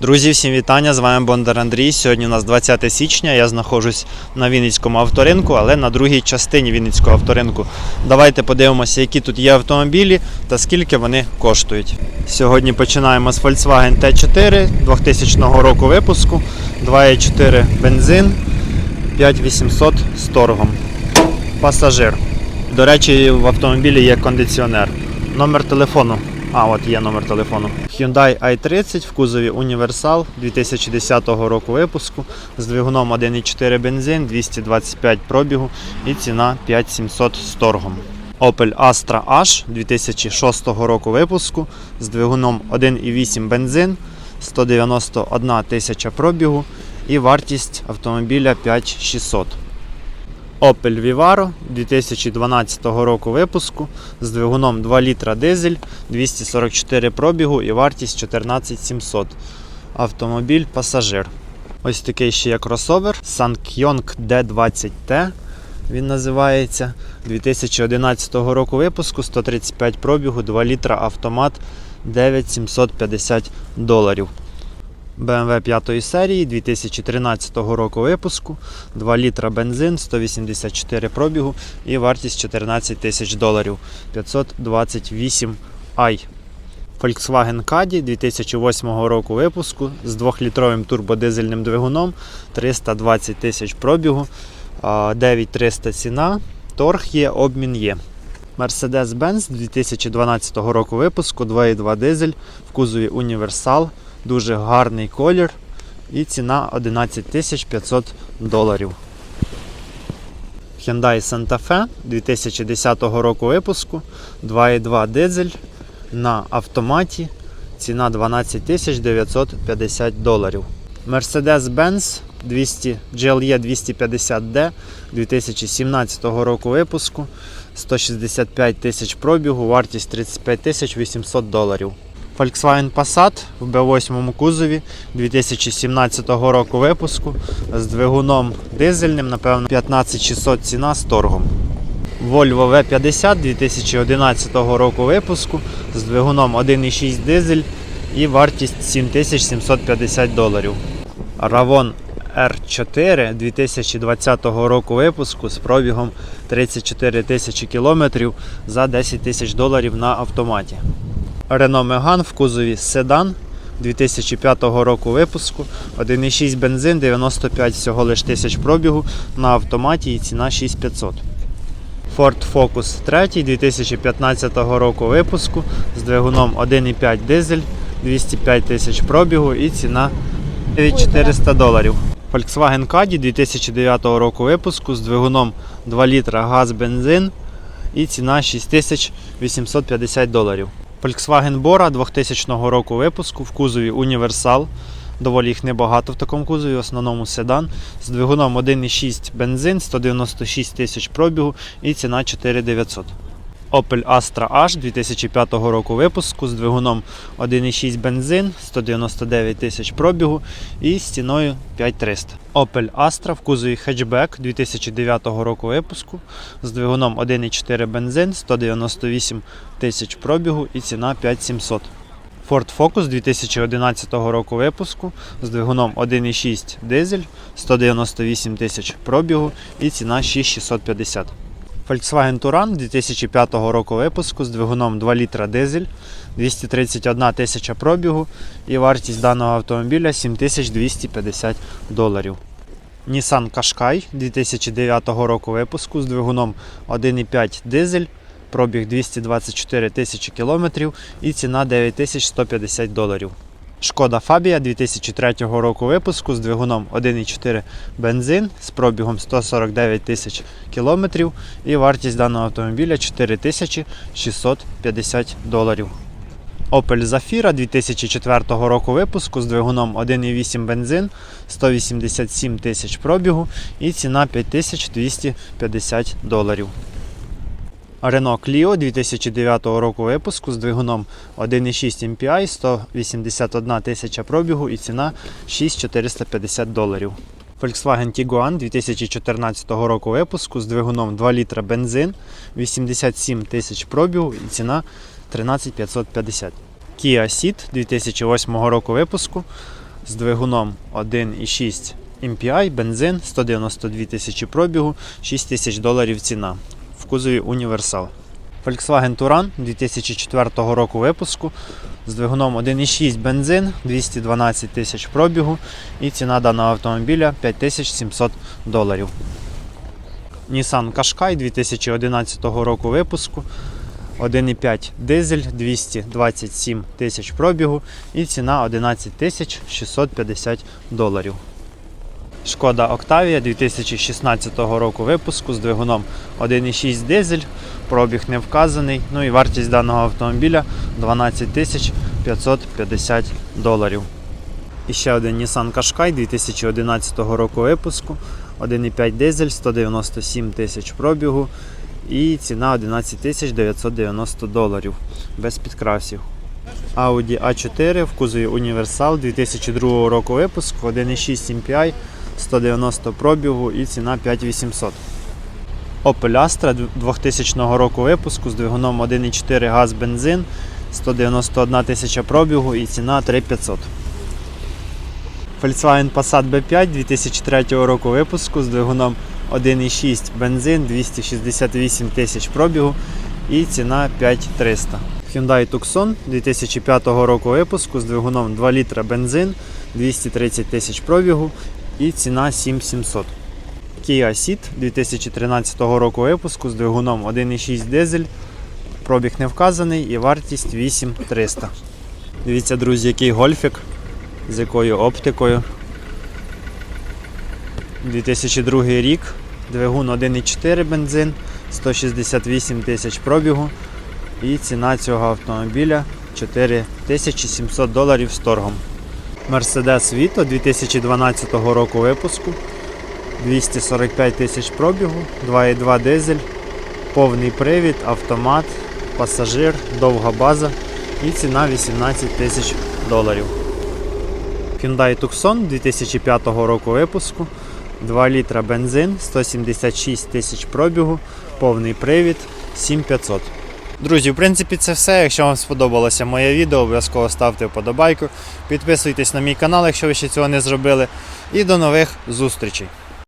Друзі, всім вітання! З вами Бондар Андрій. Сьогодні у нас 20 січня. Я знаходжусь на Вінницькому авторинку, але на другій частині Вінницького авторинку. Давайте подивимося, які тут є автомобілі та скільки вони коштують. Сьогодні починаємо з Volkswagen T4 2000 року випуску, 2,4 бензин, 5800 з торгом. Пасажир. До речі, в автомобілі є кондиціонер. Номер телефону. А, от є номер телефону. Hyundai i30 в кузові Універсал 2010 року випуску з двигуном 1,4 бензин, 225 пробігу і ціна 5700 з торгом. Opel Astra H 2006 року випуску з двигуном 1,8 бензин, 191 тисяча пробігу і вартість автомобіля 5600. Opel Vivaro 2012 року випуску з двигуном 2 літра дизель, 244 пробігу і вартість 14700. Автомобіль пасажир. Ось такий ще є кросовер Sankyong D20T. Він називається 2011 року випуску 135 пробігу, 2 літра автомат 9750 доларів. BMW 5 серії 2013 року випуску, 2 літра бензин, 184 пробігу і вартість 14 тисяч доларів 528 i. Volkswagen Caddy 2008 року випуску з 2-літровим турбодизельним двигуном 320 тисяч пробігу, 9300 ціна, торг є, обмін є. Mercedes-Benz 2012 року випуску 2,2 дизель в кузові Універсал. Дуже гарний колір і ціна 11 500 доларів. Hyundai Santa Fe 2010 року випуску 2,2 дизель на автоматі. Ціна 12 950 доларів. Mercedes-Benz 200, GLE 250D 2017 року випуску 165 тисяч пробігу, вартість 35 800 доларів. Volkswagen Passat в B8 кузові 2017 року випуску з двигуном дизельним, напевно, 15600 ціна з торгом. Volvo V50 2011 року випуску з двигуном 1,6 дизель і вартість 7750 доларів. Ravon R4 2020 року випуску з пробігом 34 тисячі кілометрів за 10 тисяч доларів на автоматі. Renault Megane в кузові седан 2005 року випуску, 1,6 бензин, 95 всього лиш тисяч пробігу на автоматі і ціна 6500. Ford Focus 3 2015 року випуску з двигуном 1,5 дизель, 205 тисяч пробігу і ціна 9400 доларів. Volkswagen Caddy 2009 року випуску з двигуном 2 літра газ бензин і ціна 6850 доларів. Volkswagen Bora 2000 року випуску в кузові Універсал. Доволі їх небагато в такому кузові, в основному седан. З двигуном 1,6 бензин, 196 тисяч пробігу і ціна 4900. Opel Astra H 2005 року випуску з двигуном 1,6 бензин, 199 тисяч пробігу і з ціною 5300. Opel Astra в кузові хетчбек 2009 року випуску з двигуном 1,4 бензин, 198 тисяч пробігу і ціна 5700. Ford Focus 2011 року випуску з двигуном 1,6 дизель, 198 тисяч пробігу і ціна 6650. Volkswagen Touran 2005 року випуску з двигуном 2 літра дизель, 231 тисяча пробігу і вартість даного автомобіля 7250 доларів. Nissan Qashqai 2009 року випуску з двигуном 1,5 дизель, пробіг 224 тисячі кілометрів і ціна 9150 доларів. Шкода Фабія 2003 року випуску з двигуном 1,4 бензин з пробігом 149 тисяч кілометрів і вартість даного автомобіля 4650 доларів. Opel Zafira 2004 року випуску з двигуном 1,8 бензин 187 тисяч пробігу і ціна 5250 доларів. Renault Clio 2009 року випуску з двигуном 1,6 MPI 181 тисяча пробігу і ціна 6450 доларів. Volkswagen Tiguan 2014 року випуску з двигуном 2 літра бензин 87 тисяч пробігу і ціна 13550. Kia Ceed 2008 року випуску з двигуном 1,6 MPI, бензин, 192 тисячі пробігу, 6 тисяч доларів ціна. Кузові універсал. Volkswagen Touran 2004 року випуску з двигуном 1,6 бензин, 212 тисяч пробігу і ціна даного автомобіля 5700 доларів. Nissan Qashqai 2011 року випуску. 1,5 дизель 227 тисяч пробігу і ціна 11 тисяч 650 доларів. Шкода Octavia 2016 року випуску з двигуном 1,6 дизель, пробіг не вказаний, ну і вартість даного автомобіля 12 тисяч 550 доларів. І ще один Nissan Qashqai 2011 року випуску, 1,5 дизель, 197 тисяч пробігу і ціна 11 тисяч 990 доларів без підкрасів. Audi A4 в кузові Універсал 2002 року випуску, 1,6 MPI, 190 пробігу і ціна 5800. Opel Astra 2000 року випуску з двигуном 1,4 газ бензин, 191 тисяча пробігу і ціна 3500. Volkswagen Passat B5 2003 року випуску з двигуном 1,6 бензин, 268 тисяч пробігу і ціна 5300. Hyundai Tucson 2005 року випуску з двигуном 2 літра бензин, 230 тисяч пробігу і ціна 7700. Kia Ceed 2013 року випуску з двигуном 1,6 дизель, пробіг не вказаний і вартість 8300. Дивіться, друзі, який гольфік з якою оптикою. 2002 рік, двигун 1,4 бензин, 168 тисяч пробігу. І ціна цього автомобіля 4700 доларів з торгом. Mercedes Vito 2012 року випуску. 245 тисяч пробігу, 2,2 дизель, повний привід, автомат, пасажир, довга база і ціна 18 тисяч доларів. Hyundai Tucson 2005 року випуску. 2 літра бензин, 176 тисяч пробігу, повний привід, 7500. Друзі, в принципі, це все. Якщо вам сподобалося моє відео, обов'язково ставте вподобайку. Підписуйтесь на мій канал, якщо ви ще цього не зробили. І до нових зустрічей!